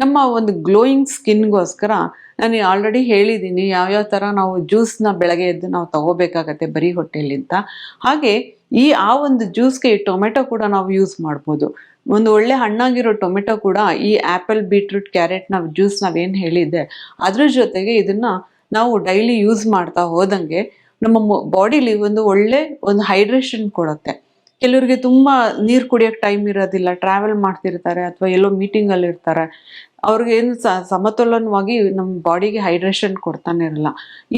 ನಮ್ಮ ಒಂದು ಗ್ಲೋಯಿಂಗ್ ಸ್ಕಿನ್ಗೋಸ್ಕರ ನಾನು ಆಲ್ರೆಡಿ ಹೇಳಿದ್ದೀನಿ ಯಾವ್ಯಾವ ಥರ ನಾವು ಜ್ಯೂಸ್ನ ಬೆಳಗ್ಗೆ ಎದ್ದು ನಾವು ತಗೋಬೇಕಾಗತ್ತೆ ಬರೀ ಅಂತ. ಹಾಗೆ ಈ ಆ ಒಂದು ಜ್ಯೂಸ್ಗೆ ಈ ಟೊಮೆಟೊ ಕೂಡ ನಾವು ಯೂಸ್ ಮಾಡ್ಬೋದು. ಒಂದು ಒಳ್ಳೆ ಹಣ್ಣಾಗಿರೋ ಟೊಮೆಟೊ ಕೂಡ ಈ ಆ್ಯಪಲ್ ಬೀಟ್ರೂಟ್ ಕ್ಯಾರೆಟ್ ನಾವು ಜ್ಯೂಸ್ ನಾವೇನು ಹೇಳಿದ್ದೆ, ಅದ್ರ ಜೊತೆಗೆ ಇದನ್ನು ನಾವು ಡೈಲಿ ಯೂಸ್ ಮಾಡ್ತಾ ಹೋದಂಗೆ ನಮ್ಮ ಬಾಡಿಲಿ ಒಂದು ಒಳ್ಳೆ ಒಂದು ಹೈಡ್ರೇಷನ್ ಕೊಡುತ್ತೆ. ಕೆಲವರಿಗೆ ತುಂಬ ನೀರು ಕುಡಿಯೋಕ್ಕೆ ಟೈಮ್ ಇರೋದಿಲ್ಲ ಟ್ರಾವೆಲ್ ಮಾಡ್ತಿರ್ತಾರೆ ಅಥವಾ ಎಲ್ಲೋ ಮೀಟಿಂಗಲ್ಲಿ ಇರ್ತಾರೆ. ಅವ್ರಿಗೆ ಏನು ಸಮತೋಲನವಾಗಿ ನಮ್ಮ ಬಾಡಿಗೆ ಹೈಡ್ರೇಷನ್ ಕೊಡ್ತಾನೆ ಇರಲ್ಲ.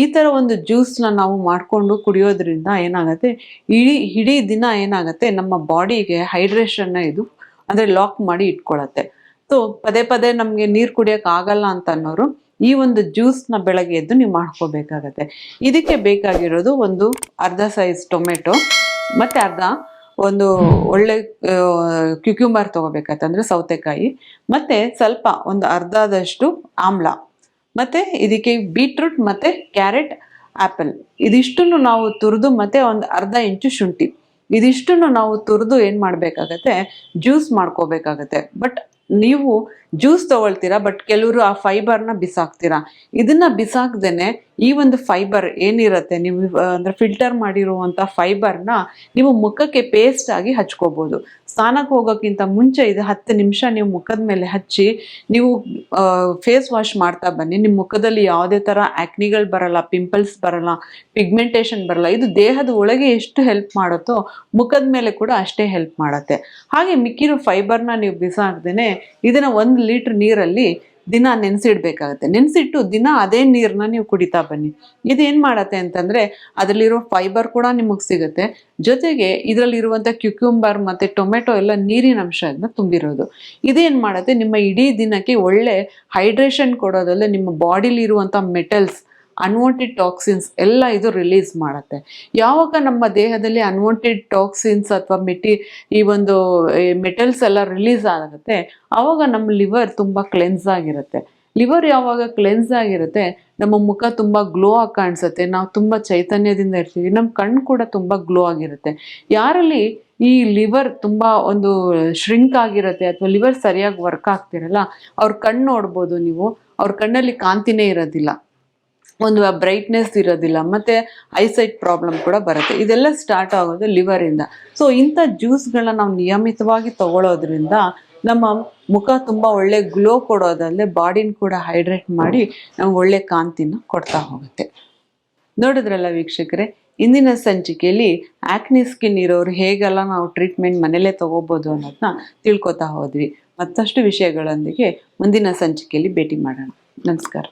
ಈ ಥರ ಒಂದು ಜ್ಯೂಸ್ನ ನಾವು ಮಾಡಿಕೊಂಡು ಕುಡಿಯೋದ್ರಿಂದ ಏನಾಗುತ್ತೆ? ಇಡೀ ಇಡೀ ದಿನ ಏನಾಗುತ್ತೆ? ನಮ್ಮ ಬಾಡಿಗೆ ಹೈಡ್ರೇಷನ್ನ ಇದು ಅಂದರೆ ಲಾಕ್ ಮಾಡಿ ಇಟ್ಕೊಳತ್ತೆ. ಸೊ ಪದೇ ಪದೇ ನಮಗೆ ನೀರು ಕುಡಿಯೋಕೆ ಆಗಲ್ಲ ಅಂತ ಅನ್ನೋರು ಈ ಒಂದು ಜ್ಯೂಸ್ನ ಬೆಳಗ್ಗೆ ಎದ್ದು ನೀವು ಮಾಡ್ಕೋಬೇಕಾಗತ್ತೆ. ಇದಕ್ಕೆ ಬೇಕಾಗಿರೋದು ಒಂದು ಅರ್ಧ ಸೈಜ್ ಟೊಮೆಟೊ ಮತ್ತು ಅರ್ಧ ಒಂದು ಒಳ್ಳೆ ಕ್ಯುಕ್ಯುಂಬರ್ ತಗೋಬೇಕಂತಂದ್ರೆ ಸೌತೆಕಾಯಿ. ಮತ್ತೆ ಸ್ವಲ್ಪ ಒಂದು ಅರ್ಧದಷ್ಟು ಆಮ್ಲ. ಮತ್ತೆ ಇದಕ್ಕೆ ಬೀಟ್ರೂಟ್ ಮತ್ತೆ ಕ್ಯಾರೆಟ್ ಆ್ಯಪಲ್ ಇದಿಷ್ಟನ್ನು ನಾವು ತುರಿದು ಮತ್ತೆ ಒಂದು ಅರ್ಧ ಇಂಚು ಶುಂಠಿ. ಇದಿಷ್ಟನ್ನು ನಾವು ತುರಿದು ಏನು ಮಾಡಬೇಕಾಗತ್ತೆ? ಜ್ಯೂಸ್ ಮಾಡ್ಕೋಬೇಕಾಗತ್ತೆ. ಬಟ್ ನೀವು ಜ್ಯೂಸ್ ತಗೊಳ್ತೀರಾ? ಬಟ್ ಕೆಲವರು ಆ ಫೈಬರ್ನ ಬಿಸಾಕ್ತೀರಾ? ಇದನ್ನ ಬಿಸಾಕ್ದೇನೆ ಈ ಒಂದು ಫೈಬರ್ ಏನಿರುತ್ತೆ, ನೀವು ಅಂದ್ರೆ ಫಿಲ್ಟರ್ ಮಾಡಿರುವಂಥ ಫೈಬರ್ನ ನೀವು ಮುಖಕ್ಕೆ ಪೇಸ್ಟ್ ಆಗಿ ಹಚ್ಕೋಬೋದು. ಸ್ನಾನಕ್ಕೆ ಹೋಗೋಕ್ಕಿಂತ ಮುಂಚೆ ಇದು ಹತ್ತು ನಿಮಿಷ ನೀವು ಮುಖದ ಮೇಲೆ ಹಚ್ಚಿ, ನೀವು ಫೇಸ್ ವಾಶ್ ಮಾಡ್ತಾ ಬನ್ನಿ. ನಿಮ್ಮ ಮುಖದಲ್ಲಿ ಯಾವುದೇ ಥರ ಆ್ಯಕ್ನಿಗಳು ಬರಲ್ಲ ಪಿಂಪಲ್ಸ್ ಬರಲ್ಲ ಪಿಗ್ಮೆಂಟೇಷನ್ ಬರಲ್ಲ, ಇದು ದೇಹದ ಒಳಗೆ ಎಷ್ಟು ಹೆಲ್ಪ್ ಮಾಡುತ್ತೋ ಮುಖದ ಮೇಲೆ ಕೂಡ ಅಷ್ಟೇ ಹೆಲ್ಪ್ ಮಾಡುತ್ತೆ. ಹಾಗೆ ಮಿಕ್ಕಿರೋ ಫೈಬರ್ನ ನೀವು ಬಿಸಾಕ್ದೇ ಇದನ್ನು ಒಂದು ಲೀಟ್ರ್ ನೀರಲ್ಲಿ ದಿನ ನೆನೆಸಿಡ್ಬೇಕಾಗತ್ತೆ. ನೆನೆಸಿಟ್ಟು ದಿನ ಅದೇ ನೀರನ್ನ ನೀವು ಕುಡಿತಾ ಬನ್ನಿ. ಇದೇನು ಮಾಡತ್ತೆ ಅಂತಂದರೆ ಅದರಲ್ಲಿರೋ ಫೈಬರ್ ಕೂಡ ನಿಮಗೆ ಸಿಗುತ್ತೆ. ಜೊತೆಗೆ ಇದರಲ್ಲಿರುವಂಥ ಕ್ಯುಕ್ಯುಂಬರ್ ಮತ್ತು ಟೊಮೆಟೊ ಎಲ್ಲ ನೀರಿನ ಅಂಶ ಅದನ್ನ ತುಂಬಿರೋದು. ಇದೇನು ಮಾಡುತ್ತೆ? ನಿಮ್ಮ ಇಡೀ ದಿನಕ್ಕೆ ಒಳ್ಳೆ ಹೈಡ್ರೇಷನ್ ಕೊಡೋದಲ್ಲೇ ನಿಮ್ಮ ಬಾಡಿಲಿರುವಂಥ ಮೆಟಲ್ಸ್ ಅನ್ವಾಂಟೆಡ್ ಟಾಕ್ಸಿನ್ಸ್ ಎಲ್ಲ ಇದು ರಿಲೀಸ್ ಮಾಡುತ್ತೆ. ಯಾವಾಗ ನಮ್ಮ ದೇಹದಲ್ಲಿ ಅನ್ವಾಂಟೆಡ್ ಟಾಕ್ಸಿನ್ಸ್ ಅಥವಾ ಮೆಟಿ, ಈ ಒಂದು ಮೆಟಲ್ಸ್ ಎಲ್ಲ ರಿಲೀಸ್ ಆಗುತ್ತೆ ಆವಾಗ ನಮ್ಮ ಲಿವರ್ ತುಂಬ ಕ್ಲೆನ್ಸ್ ಆಗಿರುತ್ತೆ. ಲಿವರ್ ಯಾವಾಗ ಕ್ಲೆನ್ಸ್ ಆಗಿರುತ್ತೆ, ನಮ್ಮ ಮುಖ ತುಂಬ ಗ್ಲೋ ಆಗಿ ಕಾಣಿಸುತ್ತೆ, ನಾವು ತುಂಬ ಚೈತನ್ಯದಿಂದ ಇರ್ತೀವಿ ನಮ್ಮ ಕಣ್ಣು ಕೂಡ ತುಂಬ ಗ್ಲೋ ಆಗಿರುತ್ತೆ. ಯಾರಲ್ಲಿ ಈ ಲಿವರ್ ತುಂಬ ಒಂದು ಶ್ರಿಂಕ್ ಆಗಿರುತ್ತೆ ಅಥವಾ ಲಿವರ್ ಸರಿಯಾಗಿ ವರ್ಕ್ ಆಗ್ತಿರಲ್ಲ, ಅವ್ರ ಕಣ್ಣು ನೋಡ್ಬೋದು ನೀವು, ಅವ್ರ ಕಣ್ಣಲ್ಲಿ ಕಾಂತಿನೇ ಇರೋದಿಲ್ಲ. ಒಂದು ಬ್ರೈಟ್ನೆಸ್ ಇರೋದಿಲ್ಲ, ಮತ್ತೆ ಐಸೈಟ್ ಪ್ರಾಬ್ಲಮ್ ಕೂಡ ಬರುತ್ತೆ. ಇದೆಲ್ಲ ಸ್ಟಾರ್ಟ್ ಆಗೋದು ಲಿವರಿಂದ ಸೊ ಇಂಥ ಜ್ಯೂಸ್ಗಳನ್ನ ನಾವು ನಿಯಮಿತವಾಗಿ ತಗೊಳ್ಳೋದ್ರಿಂದ ನಮ್ಮ ಮುಖ ತುಂಬ ಒಳ್ಳೆ ಗ್ಲೋ ಕೊಡೋದಲ್ಲದೆ ಬಾಡಿನ ಕೂಡ ಹೈಡ್ರೇಟ್ ಮಾಡಿ ನಮ್ಗೆ ಒಳ್ಳೆ ಕಾಂತಿನ ಕೊಡ್ತಾ ಹೋಗುತ್ತೆ. ನೋಡಿದ್ರಲ್ಲ ವೀಕ್ಷಕರೇ, ಇಂದಿನ ಸಂಚಿಕೆಯಲ್ಲಿ ಆಕ್ನಿ ಸ್ಕಿನ್ ಇರೋರು ಹೇಗೆಲ್ಲ ನಾವು ಟ್ರೀಟ್ಮೆಂಟ್ ಮನೇಲೇ ತಗೋಬೋದು ಅನ್ನೋದನ್ನ ತಿಳ್ಕೊತಾ ಹೋದ್ವಿ. ಮತ್ತಷ್ಟು ವಿಷಯಗಳೊಂದಿಗೆ ಮುಂದಿನ ಸಂಚಿಕೆಯಲ್ಲಿ ಭೇಟಿ ಮಾಡೋಣ. ನಮಸ್ಕಾರ.